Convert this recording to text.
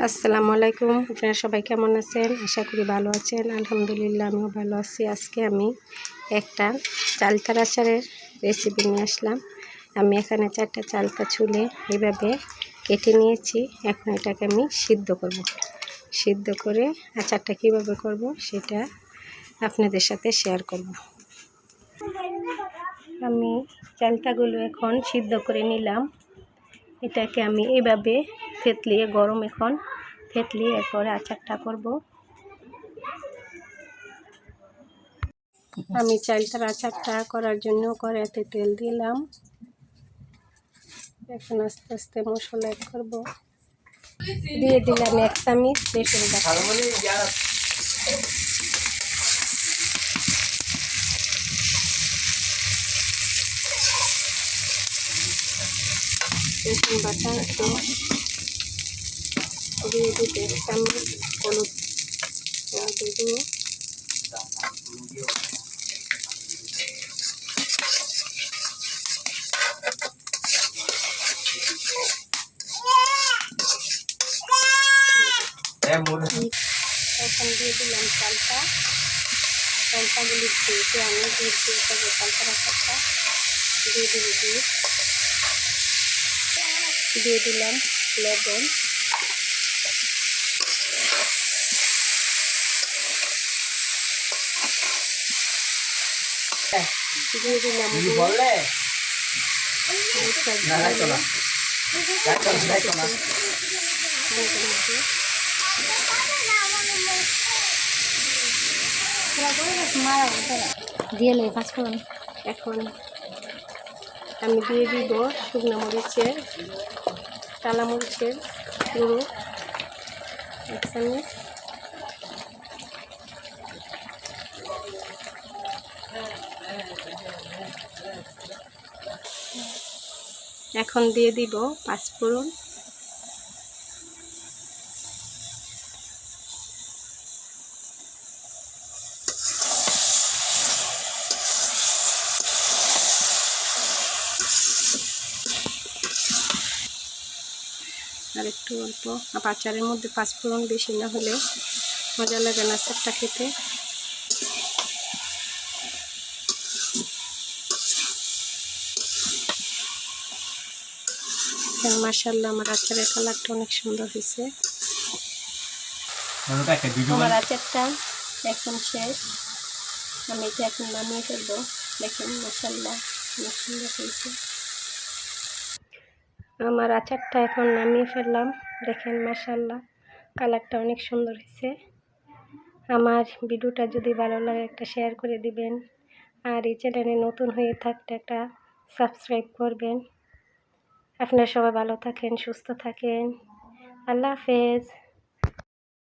আসসালামু আলাইকুম। আপনারা সবাই কেমন আছেন? আশা করি ভালো আছেন। আলহামদুলিল্লাহ আমিও ভালো আছি। আজকে আমি একটা চালতার আচারের রেসিপি নিয়ে আসলাম। আমি এখানে চারটা চালতা ছুলে এইভাবে কেটে নিয়েছি। এখন এটাকে আমি সিদ্ধ করব। সিদ্ধ করে আচারটা কীভাবে করব সেটা আপনাদের সাথে শেয়ার করব। আমি চালতাগুলো এখন সিদ্ধ করে নিলাম। এটাকে আমি এইভাবে থেতলিয়ে, গরম এখন থেতলিয়ে এরপরে আচারটা করব। আমি চালটার আচারটা করার জন্য কড়াইতে তেল দিলাম। এখন আস্তে আস্তে মশলা অ্যাড করব। দিয়ে দিলাম এক চামিচ রসুন রসুন বাটা একটু দিয়ে দিতে এক চামচ হলুদ দিয়ে দিব এখন দিয়ে দিলাম চালটা চালটাগুলি ধুয়ে আমি দিয়ে দিয়ে দেবো চালটা রাখাটা দিয়ে দিব দুধ দিয়ে দিলাম লবণ। দিয়ে দিলাম না দিয়ে দিলাম। দিয়ে লে পাঁচফোড়ন এখন আমি দিয়ে দিব শুকনো মরিচের কালা মরিচের গুঁড়ো। এক চামচ এখন দিয়ে দিব পাঁচফোড়ন আর একটু অল্প। আচারের মধ্যে পাঁচফোড়ন বেশি না হলে মজা লাগে না আচারটা খেতে। মার্শাল্লাহ আমার আচারের কালারটা অনেক সুন্দর হয়েছে। আমার আচারটা এখন শেষ। আমি এটা এখন নামিয়ে ফেলব। দেখেন মার্শাল্লাহ অনেক সুন্দর হয়েছে। আমার আচারটা এখন নামিয়ে ফেললাম। দেখেন মাসাল্লাহ কালারটা অনেক সুন্দর হয়েছে। আমার ভিডিওটা যদি ভালো লাগে একটা শেয়ার করে দিবেন। আর এই চ্যানেলে নতুন হয়ে থাকতে একটা সাবস্ক্রাইব করবেন। আপনারা সবাই ভালো থাকেন, সুস্থ থাকেন। আল্লাহ হাফেজ।